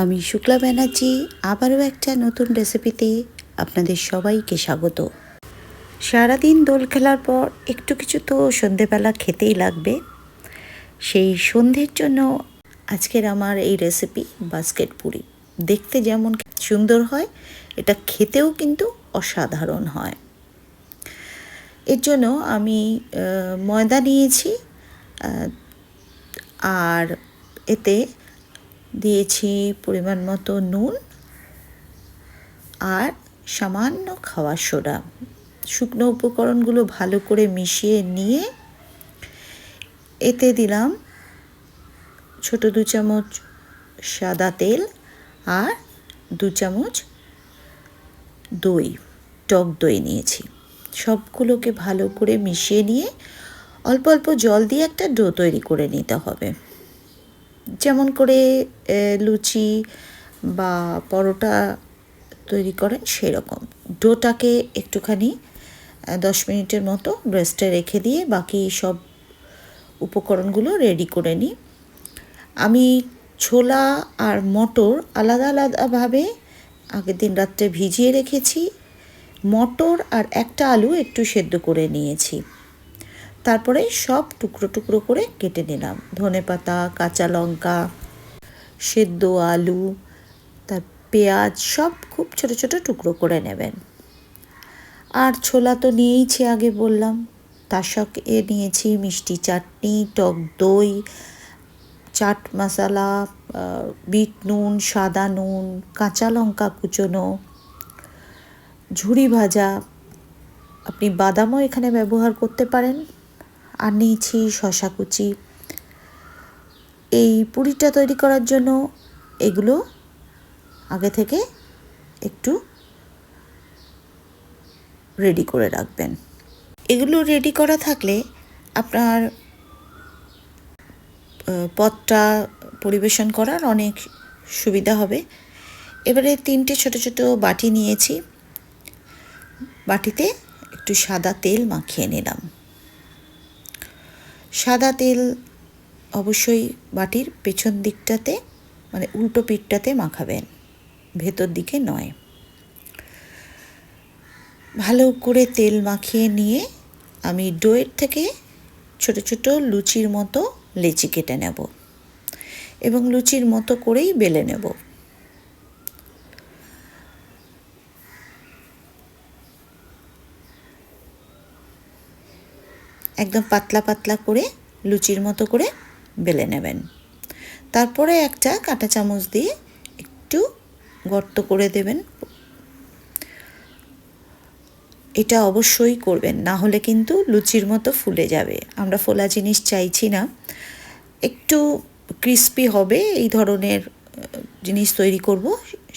আমি শুক্লা ব্যানার্জি, আবারও একটা নতুন রেসিপিতে আপনাদের সবাইকে স্বাগত। সারাদিন দোল খেলার পর একটু কিছু তো সন্ধেবেলা খেতেই লাগবে। সেই সন্ধ্যের জন্য আজকের আমার এই রেসিপি বাস্কেট পুরি। দেখতে যেমন সুন্দর হয়, এটা খেতেও কিন্তু অসাধারণ হয়। এর জন্য আমি ময়দা নিয়েছি আর এতে দিয়েছি পরিমাণ মতো নুন আর সামান্য খাওয়ার সোডা। শুকনো উপকরণগুলো ভালো করে মিশিয়ে নিয়ে এতে দিলাম ছোট দু চামচ সাদা তেল আর দু চামচ দই, টক দই নিয়েছি। সবগুলোকে ভালো করে মিশিয়ে নিয়ে অল্প অল্প জল দিয়ে একটা ডো তৈরি করে নিতে হবে। যেমন করে লুচি বা পরোটা তৈরি করেন সেরকম। ডোটাকে একটুখানি দশ মিনিটের মতো রেস্টে রেখে দিয়ে বাকি সব উপকরণগুলো রেডি করে নিই। আমি ছোলা আর মটর আলাদা আলাদাভাবে আগের দিন রাত্রে ভিজিয়ে রেখেছি। মটর আর একটা আলু একটু সেদ্ধ করে নিয়েছি। তারপরে সব টুকরো টুকরো করে কেটে নিলাম। ধনে পাতা, কাঁচা লঙ্কা, সেদ্ধ আলু, তার পেঁয়াজ, সব খুব ছোট ছোট টুকরো করে নেবেন। আর ছোলা তো নিয়েইছি আগে বললাম। তার সঙ্গে নিয়েছি, মিষ্টি চাটনি, টক দই, চাট মশলা বিট নুন, সাদা নুন, কাঁচা লঙ্কা কুচোনো ঝুড়ি ভাজা। আপনি বাদামও এখানে ব্যবহার করতে পারেন। আর নিয়েছি শশা কুচি। এই পুরিটা তৈরি করার জন্য এগুলো আগে থেকে একটু রেডি করে রাখবেন। এগুলো রেডি করা থাকলে আপনার পথটা পরিবেশন করার অনেক সুবিধা হবে। এবারে তিনটে ছোট ছোট বাটি নিয়েছি। বাটিতে একটু সাদা তেল মাখিয়ে নিলাম। সাদা তেল অবশ্যই বাটির পেছন দিকটাতে মানে উল্টো পিঠটাতে মাখাবেন, ভেতর দিকে নয়। ভালো করে তেল মাখিয়ে নিয়ে আমি ডোয়ের থেকে ছোট ছোট লুচির মতো লেচি কেটে নেব এবং লুচির মতো করেই বেলে নেব। একদম পাতলা পাতলা করে, লুচির মতো করে বেলে নেবেন। তারপরে একটা কাঁটা চামচ দিয়ে একটু গর্ত করে দেবেন। এটা অবশ্যই করবেন, না হলে কিন্তু লুচির মতো ফুলে যাবে। আমরা ফোলা জিনিস চাইছি না। একটু ক্রিস্পি হবে এই ধরনের জিনিস তৈরি করব,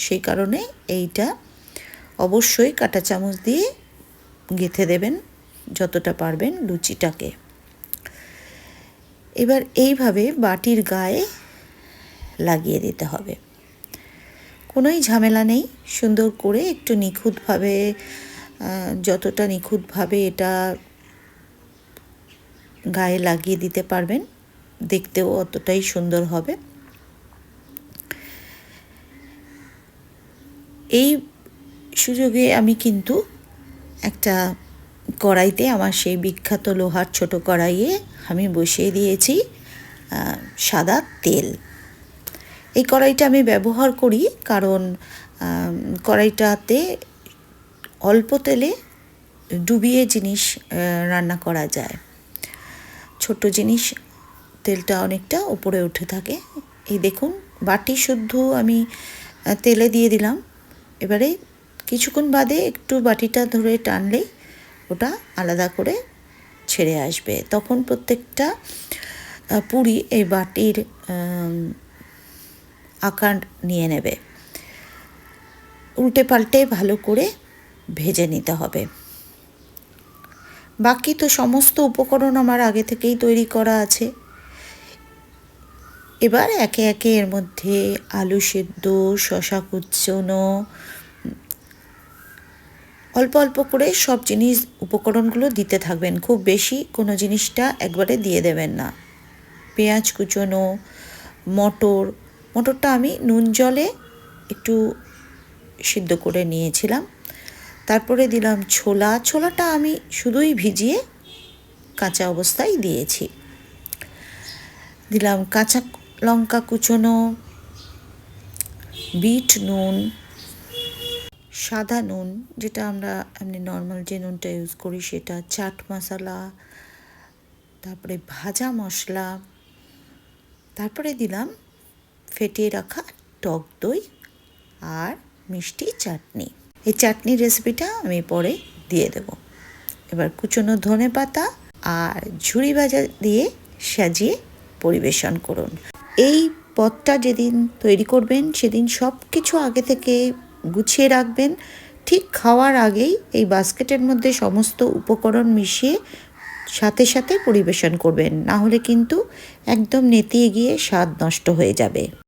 সেই কারণে এইটা অবশ্যই কাঁটা চামচ দিয়ে গেঁথে দেবেন। যতটা পারবেন লুচিটাকে। এবার এইভাবে বাটির গায়ে লাগিয়ে দিতে হবে। কোনোই ঝামেলা নেই, সুন্দর করে একটু নিখুঁতভাবে যতটা নিখুঁতভাবে এটা গায়ে লাগিয়ে দিতে পারবেন, দেখতেও অতটাই সুন্দর হবে। এই সুযোগে আমি কিন্তু একটা কড়াইতে আমার সেই বিখ্যাত লোহার ছোট কড়াইয়ে আমি বসিয়ে দিয়েছি সাদা তেল। এই কড়াইটা আমি ব্যবহার করি কারণ কড়াইটাতে অল্প তেলে ডুবিয়ে জিনিস রান্না করা যায়। ছোট জিনিস তেলটা অনেকটা উপরে উঠে থাকে। এই দেখুন, বাটি শুদ্ধ আমি তেলে দিয়ে দিলাম। এবারে কিছুক্ষণ বাদে একটু বাটিটা ধরে টানলেই ওটা আলাদা করে ছেড়ে আসবে। তখন প্রত্যেকটা পুরি এই বাটির আকার নিয়ে নেবে। উল্টে পাল্টে ভালো করে ভেজে নিতে হবে। বাকি তো সমস্ত উপকরণ আমার আগে থেকেই তৈরি করা আছে। এবার একে একে এর মধ্যে আলু সেদ্ধ, শশা কুচনো অল্প অল্প করে সব জিনিস উপকরণগুলো দিতে থাকবেন। খুব বেশি কোনো জিনিসটা একবারে দিয়ে দেবেন না। পেঁয়াজ কুচোনো, মটর, মটরটা আমি নুন জলে একটু সিদ্ধ করে নিয়েছিলাম। তারপরে দিলাম ছোলা। ছোলাটা আমি শুধুই ভিজিয়ে কাঁচা অবস্থায় দিয়েছি। দিলাম কাঁচা লঙ্কা কুচোনো, বিট, নুন সাদা নুন, যেটা আমরা এমনি নর্মাল যে নুনটা ইউজ করি সেটা চাট মশলা, তারপরে ভাজা মশলা, তারপরে দিলাম ফেটিয়ে রাখা টক দই আর মিষ্টি চাটনি। এই চাটনির রেসিপিটা আমি পরে দিয়ে দেব। এবার কুচনো ধনে পাতা আর ঝুড়ি ভাজা দিয়ে সাজিয়ে পরিবেশন করুন। এই পদটা যেদিন তৈরি করবেন, সেদিন সব কিছু আগে থেকে গুছিয়ে রাখবেন। ঠিক খাওয়ার আগেই এই বাস্কেটের মধ্যে সমস্ত উপকরণ মিশিয়ে সাথে সাথে পরিবেশন করবেন। না হলে কিন্তু একদম নেতিয়ে গিয়ে স্বাদ নষ্ট হয়ে যাবে।